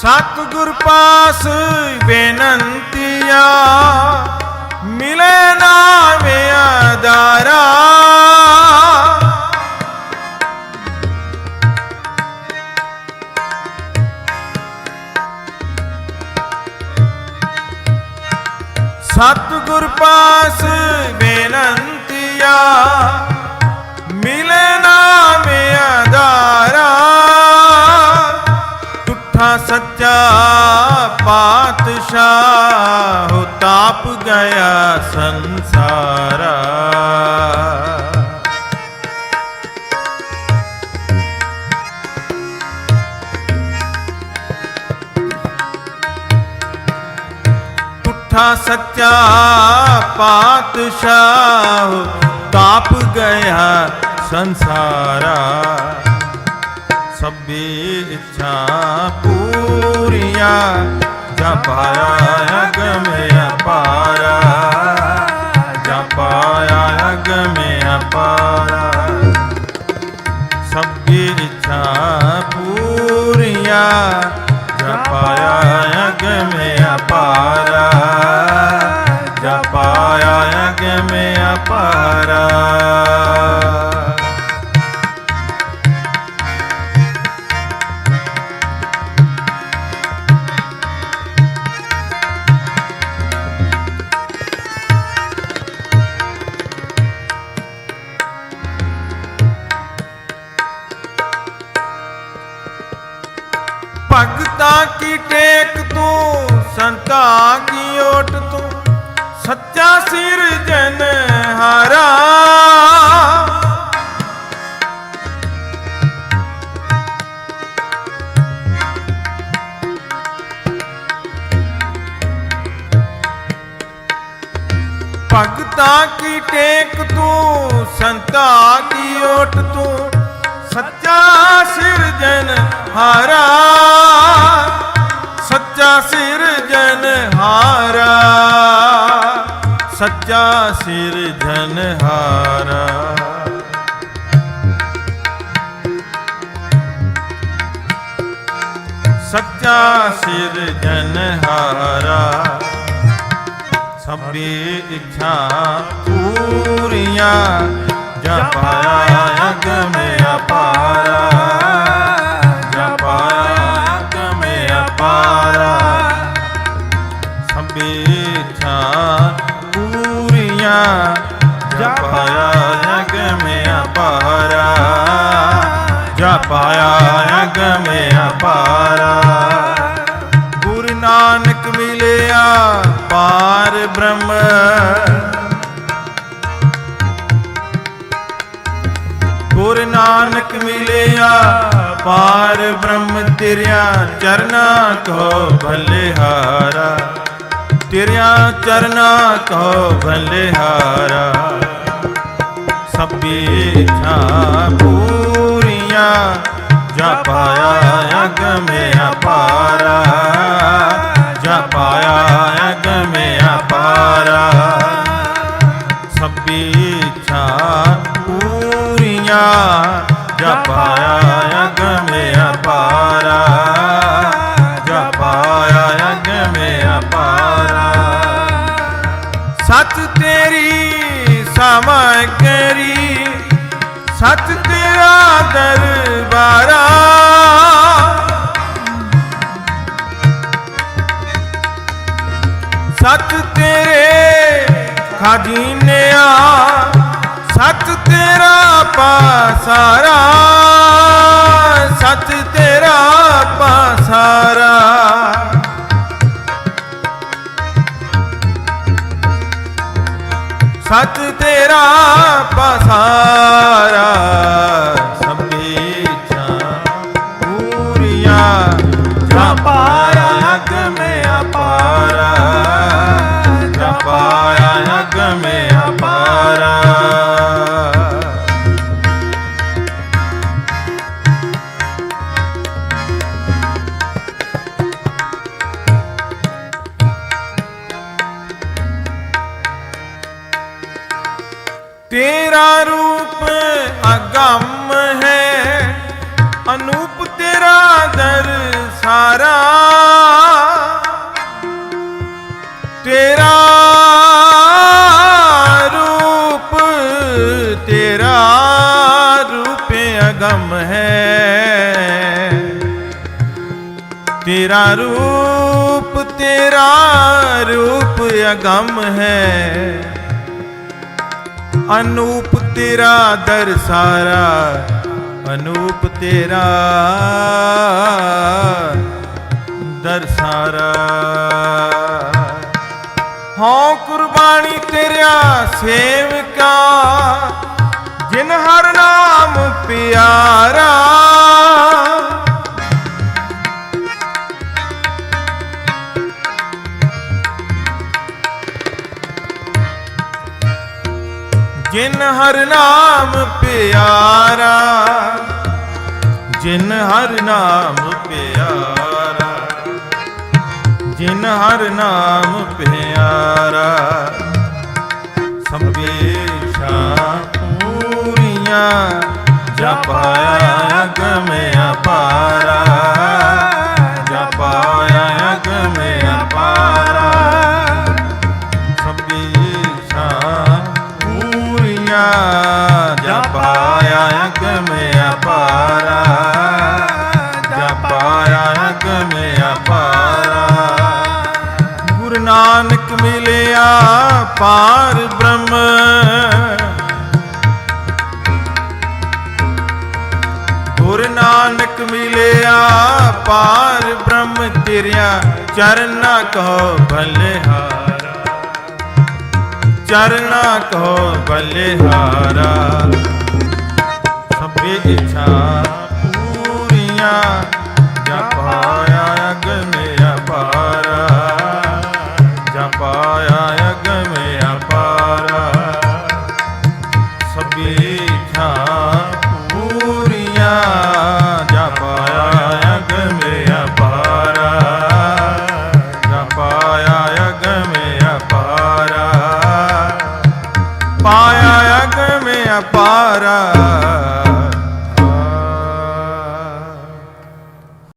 ਸਤਿਗੁਰ ਪਾਸ ਬੇਨੰਤੀਆ ਮਿਲੇ ਨਾਮ ਆਦਾਰਾ ਸਤਿਗੁਰ ਪਾਸ पातशाह ताप गया संसारा। उठा सच्चा पातशाह ताप गया संसारा। सभी इच्छा ਪੂਰੀਆਂ, ਜਾ ਪਾਇਆ ਅਪਾਰਾ ਜਪਾਇਆ ਪਾਇਆ ਅਗਮ ਅਪਾਰਾ ਸਭੀ ਇੱਛਾ ਪੂਰੀਆਂ, ਜਾ ਪਾਇਆ ਅਪਾਰਾ ਜਪਾਇਆ ਪਾਇਆ ਅਗਮ ਅਪਾਰਾ ਸੰਤਾ ਕੀ ਓਟ ਤੂੰ ਸੱਚਾ ਸਿਰਜਨ ਹਾਰਾ। ਭਗਤਾ ਕੀ ਟੇਕ ਤੂੰ ਸੰਤਾ ਕੀ ਓਟ ਤੂੰ ਸੱਚਾ ਸਿਰਜਨ ਹਾਰਾ। ਸੱਚਾ ਸਿਰਜਨ ਸੱਚਾ ਸਿਰਜਨ ਹਾਰਾ ਸਭੀ ਇੱਛਾ ਪੂਰੀਆਂ ਜਾ ਪਾਇਆ ਅਗਮ ਅਪਾਰਾ। ਜਾ ਪਾਇਆ ਅਗਮ ਅਪਾਰਾ। ਪੂਰੀਆਂ ਜਾ ਪਾਇਆ ਅਪਾਰਾ ਜਪਾਇਆ ਪਾਇਆ ਅਗਮ ਅਪਾਰਾ ਗੁਰੂ ਨਾਨਕ ਮਿਲਿਆ ਪਾਰ ਬ੍ਰਹਮ। ਗੁਰੂ ਨਾਨਕ ਮਿਲਿਆ ਪਾਰ ਬ੍ਰਹਮ, ਤੇਰਿਆ ਚਰਨਾ ਕੋ ਭਲਿਹਾਰਾ ਤੇਰਿਆ ਚਰਨਾ ਕੋ ਭਲਿਹਾਰਾ ਸਭੀ ਇੱਛਾ ਪੂਰੀਆਂ ਜਾ ਪਾਇਆ ਅਗਮ ਅਪਾਰਾ ਜਾ ਪਾਇਆ ਅਗਮ ਅਪਾਰਾ ਸਭੀ ਇੱਛਾ ਪੂਰੀਆਂ ਜਾ ਪਾਇਆ ਤੇਰਾ ਦਰਬਾਰਾ। ਸੱਚ ਤੇਰੇ ਖਾਜੀਨਿਆ ਸੱਚ ਤੇਰਾ ਪਾਸਾਰਾ। ਸੱਚ ਤੇਰਾ ਪਾਸਾਰਾ। ਸੱਚ ਤੇਰਾ ਪਸਾਰਾ। ਤੇਰਾ ਰੂਪ ਅਗੰਮ ਹੈ, ਅਨੂਪ ਤੇਰਾ ਦਰ ਸਾਰਾ। ਤੇਰਾ ਰੂਪ ਤੇਰਾ ਰੂਪ ਅਗੰਮ ਹੈ। ਤੇਰਾ ਰੂਪ ਤੇਰਾ ਰੂਪ ਅਗੰਮ ਹੈ। ਅਨੂਪ ਤੇਰਾ ਦਰ ਸਾਰਾ, ਅਨੂਪ ਤੇਰਾ ਦਰ ਸਾਰਾ। ਹਉ ਕੁਰਬਾਨੀ ਤੇਰਿਆ ਸੇਵਕਾ, ਜਿਨ ਹਰ ਨਾਮ ਪਿਆਰਾ ਜਿਨ ਹਰ ਨਾਮ ਪਿਆਰਾ ਜਿਨ ਹਰ ਨਾਮ ਪਿਆਰਾ ਜਿਨ ਹਰ ਨਾਮ ਪਿਆਰਾ। ਨਾਨਕ ਮਿਲਿਆ ਪਾਰ ਬ੍ਰਹਮ। ਗੁਰੂ ਨਾਨਕ ਮਿਲਿਆ ਪਾਰ ਬ੍ਰਹਮ, ਤੇਰਿਆ ਚਰਨਾ ਕਹੋ ਬਲਿਹਾਰਾ। ਚਰਨਾ ਕਹੋ ਬਲਿਹਾਰਾ। ਸਭੇ ਇੱਛਾ ਪੂਰੀਆਂ ਜਪਾਇਆ